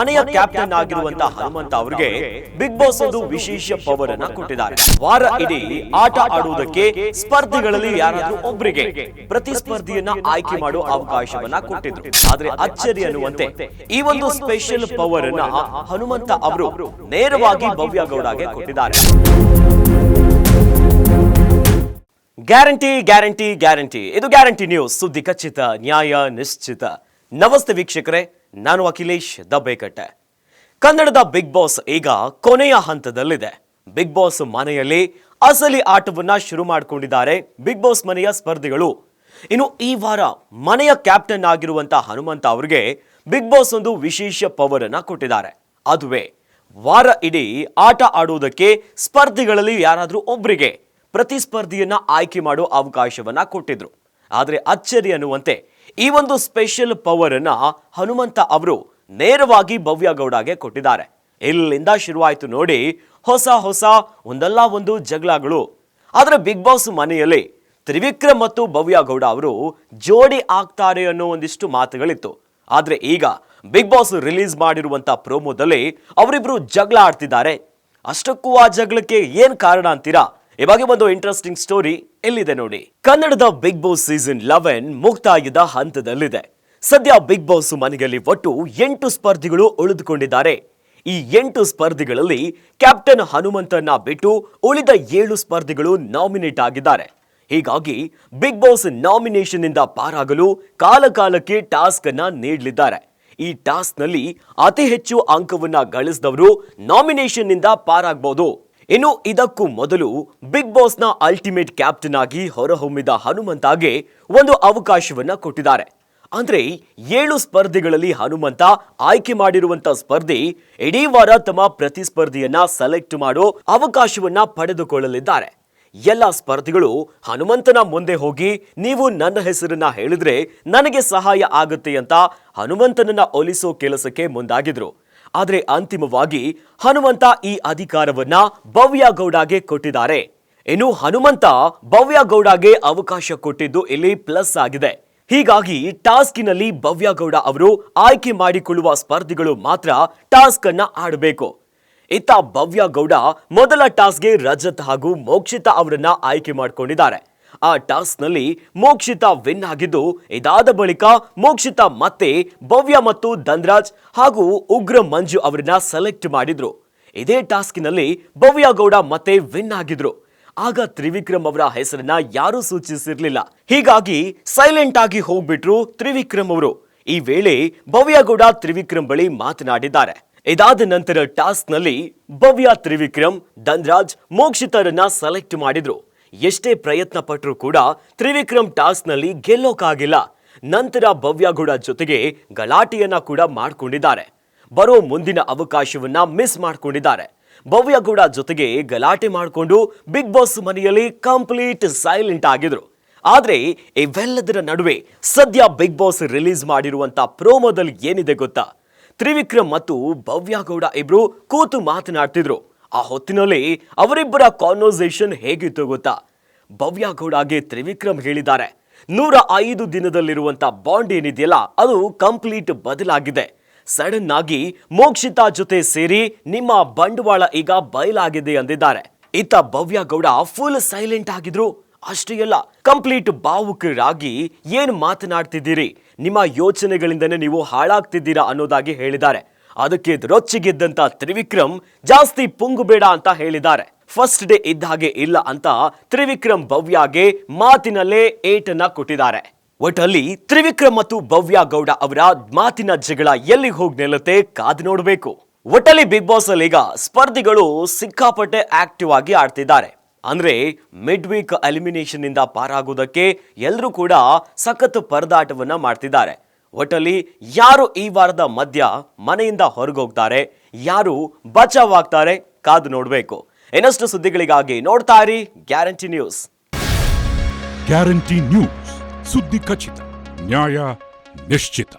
ಮನೆಯ ಕ್ಯಾಪ್ಟನ್ ಆಗಿರುವಂತ ಹನುಮಂತ ಅವರಿಗೆ ಬಿಗ್ ಬಾಸ್ ಒಂದು ವಿಶೇಷ ಪವರ್ ಅನ್ನ ಕೊಟ್ಟಿದ್ದಾರೆ. ವಾರ ಇಡೀ ಆಟ ಆಡುವುದಕ್ಕೆ ಸ್ಪರ್ಧಿಗಳಲ್ಲಿ ಯಾರಾದ್ರೂ ಒಬ್ಬರಿಗೆ ಪ್ರತಿಸ್ಪರ್ಧಿಯನ್ನ ಆಯ್ಕೆ ಮಾಡುವ ಅವಕಾಶವನ್ನ ಕೊಟ್ಟಿದ್ರು. ಆದ್ರೆ ಅಚ್ಚರಿ ಅನ್ನುವಂತೆ ಈ ಒಂದು ಸ್ಪೆಷಲ್ ಪವರ್ ಅನ್ನ ಹನುಮಂತ ಅವರು ನೇರವಾಗಿ ಭವ್ಯ ಗೌಡಗೆ ಕೊಟ್ಟಿದ್ದಾರೆ. Guarantee guarantee guarantee. ಇದು ಗ್ಯಾರಂಟಿ ನ್ಯೂಸ್. ಸುದ್ದಿ ಖಚಿತ ನ್ಯಾಯ ನಿಶ್ಚಿತ. ನಮಸ್ತೆ ವೀಕ್ಷಕರೇ. ನಾನು ಅಖಿಲೇಶ್ ದಬ್ಬೇಕಟ್ಟೆ ಕನ್ನಡದ ಬಿಗ್ ಬಾಸ್ ಈಗ ಕೊನೆಯ ಹಂತದಲ್ಲಿದೆ. ಬಿಗ್ ಬಾಸ್ ಮನೆಯಲ್ಲಿ ಅಸಲಿ ಆಟವನ್ನ ಶುರು ಮಾಡಿಕೊಂಡಿದ್ದಾರೆ ಬಿಗ್ ಬಾಸ್ ಮನೆಯ ಸ್ಪರ್ಧಿಗಳು. ಇನ್ನು ಈ ವಾರ ಮನೆಯ ಕ್ಯಾಪ್ಟನ್ ಆಗಿರುವಂತಹ ಹನುಮಂತ ಅವರಿಗೆ ಬಿಗ್ ಬಾಸ್ ಒಂದು ವಿಶೇಷ ಪವರ್ ಅನ್ನ ಕೊಟ್ಟಿದ್ದಾರೆ. ಅದುವೇ ವಾರ ಇಡೀ ಆಟ ಆಡುವುದಕ್ಕೆ ಸ್ಪರ್ಧಿಗಳಲ್ಲಿ ಯಾರಾದರೂ ಒಬ್ಬರಿಗೆ ಪ್ರತಿಸ್ಪರ್ಧಿಯನ್ನ ಆಯ್ಕೆ ಮಾಡೋ ಅವಕಾಶವನ್ನ ಕೊಟ್ಟಿದ್ರು. ಆದರೆ ಅಚ್ಚರಿ ಅನ್ನುವಂತೆ ಈ ಒಂದು ಸ್ಪೆಷಲ್ ಪವರ್ ಅನ್ನ ಹನುಮಂತ ಅವರು ನೇರವಾಗಿ ಭವ್ಯ ಗೌಡಗೆ ಕೊಟ್ಟಿದ್ದಾರೆ. ಇಲ್ಲಿಂದ ಶುರುವಾಯಿತು ನೋಡಿ, ಹೊಸ ಹೊಸ ಒಂದಲ್ಲ ಒಂದು ಜಗಳಗಳು ಆದರೆ ಬಿಗ್ ಬಾಸ್ ಮನೆಯಲ್ಲಿ ತ್ರಿವಿಕ್ರಮ್ ಮತ್ತು ಭವ್ಯ ಗೌಡ ಅವರು ಜೋಡಿ ಆಗ್ತಾರೆ ಅನ್ನೋ ಒಂದಿಷ್ಟು ಮಾತುಗಳಿತ್ತು. ಆದ್ರೆ ಈಗ ಬಿಗ್ ಬಾಸ್ ರಿಲೀಸ್ ಮಾಡಿರುವಂತ ಪ್ರೋಮೋದಲ್ಲಿ ಅವರಿಬ್ರು ಜಗಳ ಆಡ್ತಿದ್ದಾರೆ. ಅಷ್ಟಕ್ಕೂ ಆ ಜಗಳಕ್ಕೆ ಏನ್ ಕಾರಣ ಅಂತೀರಾ? ಇವಾಗ ಒಂದು ಇಂಟ್ರೆಸ್ಟಿಂಗ್ ಸ್ಟೋರಿ ಎಲ್ಲಿದೆ ನೋಡಿ? ಕನ್ನಡದ ಬಿಗ್ ಬಾಸ್ ಸೀಸನ್ ಲೆವೆನ್ ಮುಕ್ತಾಯದ ಹಂತದಲ್ಲಿದೆ. ಸದ್ಯ ಬಿಗ್ ಬಾಸ್ ಮನೆಯಲ್ಲಿ ಒಟ್ಟು ಎಂಟು ಸ್ಪರ್ಧಿಗಳು ಉಳಿದುಕೊಂಡಿದ್ದಾರೆ. ಈ ಎಂಟು ಸ್ಪರ್ಧಿಗಳಲ್ಲಿ ಕ್ಯಾಪ್ಟನ್ ಹನುಮಂತನ್ನ ಬಿಟ್ಟು ಉಳಿದ ಏಳು ಸ್ಪರ್ಧಿಗಳು ನಾಮಿನೇಟ್ ಆಗಿದ್ದಾರೆ. ಹೀಗಾಗಿ ಬಿಗ್ ಬಾಸ್ ನಾಮಿನೇಷನ್ ಇಂದ ಪಾರಾಗಲು ಕಾಲಕಾಲಕ್ಕೆ ಟಾಸ್ಕ್ ಅನ್ನ ನೀಡಲಿದ್ದಾರೆ. ಈ ಟಾಸ್ಕ್ನಲ್ಲಿ ಅತಿ ಹೆಚ್ಚು ಅಂಕವನ್ನ ಗಳಿಸಿದವರು ನಾಮಿನೇಷನ್ನಿಂದ ಪಾರಾಗಬಹುದು ಇನ್ನು ಇದಕ್ಕೂ ಮೊದಲು ಬಿಗ್ ಬಾಸ್ನ ಅಲ್ಟಿಮೇಟ್ ಕ್ಯಾಪ್ಟನ್ ಆಗಿ ಹೊರಹೊಮ್ಮಿದ ಹನುಮಂತಾಗೆ ಒಂದು ಅವಕಾಶವನ್ನ ಕೊಟ್ಟಿದ್ದಾರೆ. ಅಂದ್ರೆ ಏಳು ಸ್ಪರ್ಧೆಗಳಲ್ಲಿ ಹನುಮಂತ ಆಯ್ಕೆ ಮಾಡಿರುವಂತ ಸ್ಪರ್ಧಿ ಇಡೀ ವಾರ ತಮ್ಮ ಪ್ರತಿಸ್ಪರ್ಧಿಯನ್ನ ಸೆಲೆಕ್ಟ್ ಮಾಡೋ ಅವಕಾಶವನ್ನ ಪಡೆದುಕೊಳ್ಳಲಿದ್ದಾರೆ. ಎಲ್ಲ ಸ್ಪರ್ಧಿಗಳು ಹನುಮಂತನ ಮುಂದೆ ಹೋಗಿ ನೀವು ನನ್ನ ಹೆಸರನ್ನ ಹೇಳಿದ್ರೆ ನನಗೆ ಸಹಾಯ ಆಗುತ್ತೆ ಅಂತ ಹನುಮಂತನನ್ನ ಒಲಿಸೋ ಕೆಲಸಕ್ಕೆ ಮುಂದಾಗಿದ್ರು. ಆದ್ರೆ ಅಂತಿಮವಾಗಿ ಹನುಮಂತ ಈ ಅಧಿಕಾರವನ್ನ ಭವ್ಯ ಗೌಡಗೆ ಕೊಟ್ಟಿದ್ದಾರೆ. ಇನ್ನು ಹನುಮಂತ ಭವ್ಯ ಗೌಡಗೆ ಅವಕಾಶ ಕೊಟ್ಟಿದ್ದು ಇಲ್ಲಿ ಪ್ಲಸ್ ಆಗಿದೆ. ಹೀಗಾಗಿ ಟಾಸ್ಕಿನಲ್ಲಿ ಭವ್ಯ ಗೌಡ ಅವರು ಆಯ್ಕೆ ಮಾಡಿಕೊಳ್ಳುವ ಸ್ಪರ್ಧಿಗಳು ಮಾತ್ರ ಟಾಸ್ಕ್ ಅನ್ನ ಆಡಬೇಕು. ಇತ್ತ ಭವ್ಯ ಗೌಡ ಮೊದಲ ಟಾಸ್ಗೆ ರಜತ್ ಹಾಗೂ ಮೋಕ್ಷಿತಾ ಅವರನ್ನ ಆಯ್ಕೆ ಮಾಡಿಕೊಂಡಿದ್ದಾರೆ. ಆ ಟಾಸ್ಕ್ನಲ್ಲಿ ಮೋಕ್ಷಿತಾ ವಿನ್ ಆಗಿದ್ದು, ಇದಾದ ಬಳಿಕ ಮೋಕ್ಷಿತಾ ಮತ್ತೆ ಭವ್ಯ ಮತ್ತು ಧನ್ರಾಜ್ ಹಾಗೂ ಉಗ್ರ ಮಂಜು ಅವರನ್ನ ಸೆಲೆಕ್ಟ್ ಮಾಡಿದ್ರು. ಇದೇ ಟಾಸ್ಕಿನಲ್ಲಿ ಭವ್ಯ ಗೌಡ ಮತ್ತೆ ವಿನ್ ಆಗಿದ್ರು. ಆಗ ತ್ರಿವಿಕ್ರಮ್ ಅವರ ಹೆಸರನ್ನ ಯಾರೂ ಸೂಚಿಸಿರ್ಲಿಲ್ಲ. ಹೀಗಾಗಿ ಸೈಲೆಂಟ್ ಆಗಿ ಹೋಗ್ಬಿಟ್ರು ತ್ರಿವಿಕ್ರಮ್ ಅವರು. ಈ ವೇಳೆ ಭವ್ಯಗೌಡ ತ್ರಿವಿಕ್ರಮ್ ಬಳಿ ಮಾತನಾಡಿದ್ದಾರೆ. ಇದಾದ ನಂತರ ಟಾಸ್ಕ್ನಲ್ಲಿ ಭವ್ಯ ತ್ರಿವಿಕ್ರಮ್, ಧನ್ರಾಜ್ ಮೋಕ್ಷಿತರನ್ನ ಸೆಲೆಕ್ಟ್ ಮಾಡಿದ್ರು. ಎಷ್ಟೇ ಪ್ರಯತ್ನ ಪಟ್ಟರೂ ಕೂಡ ತ್ರಿವಿಕ್ರಮ್ ಟಾಸ್ನಲ್ಲಿ ಗೆಲ್ಲೋಕಾಗಿಲ್ಲ. ನಂತರ ಭವ್ಯಗೌಡ ಜೊತೆಗೆ ಗಲಾಟೆಯನ್ನ ಕೂಡ ಮಾಡಿಕೊಂಡಿದ್ದಾರೆ. ಬರೋ ಮುಂದಿನ ಅವಕಾಶವನ್ನ ಮಿಸ್ ಮಾಡಿಕೊಂಡಿದ್ದಾರೆ. ಭವ್ಯಗೌಡ ಜೊತೆಗೆ ಗಲಾಟೆ ಮಾಡಿಕೊಂಡು ಬಿಗ್ ಬಾಸ್ ಮನೆಯಲ್ಲಿ ಕಂಪ್ಲೀಟ್ ಸೈಲೆಂಟ್ ಆಗಿದ್ರು. ಆದ್ರೆ ಇವೆಲ್ಲದರ ನಡುವೆ ಸದ್ಯ ಬಿಗ್ ಬಾಸ್ ರಿಲೀಸ್ ಮಾಡಿರುವಂಥ ಪ್ರೋಮೋದಲ್ಲಿ ಏನಿದೆ ಗೊತ್ತಾ? ತ್ರಿವಿಕ್ರಮ್ ಮತ್ತು ಭವ್ಯಗೌಡ ಇಬ್ರು ಕೂತು ಮಾತನಾಡ್ತಿದ್ರು. ಆ ಹೊತ್ತಿನಲ್ಲಿ ಅವರಿಬ್ಬರ ಕಾನ್ವರ್ಸೇಷನ್ ಹೇಗಿತ್ತು ಗೊತ್ತಾ? ಭವ್ಯಗೌಡಾಗೆ ತ್ರಿವಿಕ್ರಮ್ ಹೇಳಿದ್ದಾರೆ, ನೂರ ಐದು ದಿನದಲ್ಲಿರುವಂತ ಬಾಂಡ್ ಏನಿದೆಯಲ್ಲ, ಅದು ಕಂಪ್ಲೀಟ್ ಬದಲಾಗಿದೆ. ಸಡನ್ ಆಗಿ ಮೋಕ್ಷಿತಾ ಜೊತೆ ಸೇರಿ ನಿಮ್ಮ ಬಂಡವಾಳ ಈಗ ಬಯಲಾಗಿದೆ ಅಂದಿದ್ದಾರೆ. ಇತ್ತ ಭವ್ಯ ಗೌಡ ಫುಲ್ ಸೈಲೆಂಟ್ ಆಗಿದ್ರು. ಅಷ್ಟೇ ಅಲ್ಲ ಕಂಪ್ಲೀಟ್ ಭಾವುಕರಾಗಿ ಏನ್ ಮಾತನಾಡ್ತಿದ್ದೀರಿ? ನಿಮ್ಮ ಯೋಚನೆಗಳಿಂದನೇ ನೀವು ಹಾಳಾಗ್ತಿದ್ದೀರಾ ಅನ್ನೋದಾಗಿ ಹೇಳಿದ್ದಾರೆ. ಅದಕ್ಕೆ ರೊಚ್ಚಿಗೆದ್ದಂತ ತ್ರಿವಿಕ್ರಮ್ ಜಾಸ್ತಿ ಪುಂಗು ಬೇಡ ಅಂತ ಹೇಳಿದ್ದಾರೆ. ಫಸ್ಟ್ ಡೇ ಇದ್ದ ಹಾಗೆ ಇಲ್ಲ ಅಂತ ತ್ರಿವಿಕ್ರಮ್ ಭವ್ಯಗೆ ಮಾತಿನಲ್ಲೇ ಏಟನ್ನ ಕೊಟ್ಟಿದ್ದಾರೆ. ಒಟ್ಟಲ್ಲಿ ತ್ರಿವಿಕ್ರಮ್ ಮತ್ತು ಭವ್ಯ ಗೌಡ ಅವರ ಮಾತಿನ ಜಗಳ ಎಲ್ಲಿ ಹೋಗಿ ನಿಲ್ಲುತ್ತೆ ಕಾದು ನೋಡಬೇಕು. ಒಟ್ಟಲ್ಲಿ ಬಿಗ್ ಬಾಸ್ ಅಲ್ಲಿ ಈಗ ಸ್ಪರ್ಧಿಗಳು ಸಿಕ್ಕಾಪಟ್ಟೆ ಆಕ್ಟಿವ್ ಆಗಿ ಆಡ್ತಿದ್ದಾರೆ. ಅಂದ್ರೆ ಮಿಡ್ ವೀಕ್ ಎಲಿಮಿನೇಷನ್ ಇಂದ ಪಾರಾಗೋದಕ್ಕೆ ಎಲ್ಲರೂ ಕೂಡ ಸಖತ್ ಪರದಾಟವನ್ನ ಮಾಡ್ತಿದ್ದಾರೆ. ಒಟ್ಟಲ್ಲಿ ಯಾರು ಈ ವಾರದ ಮಧ್ಯ ಮನೆಯಿಂದ ಹೊರಗೋಗ್ತಾರೆ, ಯಾರು ಬಚಾವ್ ಆಗ್ತಾರೆ ಕಾದು ನೋಡಬೇಕು. ಇನ್ನಷ್ಟು ಸುದ್ದಿಗಳಿಗಾಗಿ ನೋಡ್ತಾ ಇರಿ ಗ್ಯಾರಂಟಿ ನ್ಯೂಸ್. ಗ್ಯಾರಂಟಿ ನ್ಯೂಸ್, ಸುದ್ದಿ ಖಚಿತ, ನ್ಯಾಯ ನಿಶ್ಚಿತ.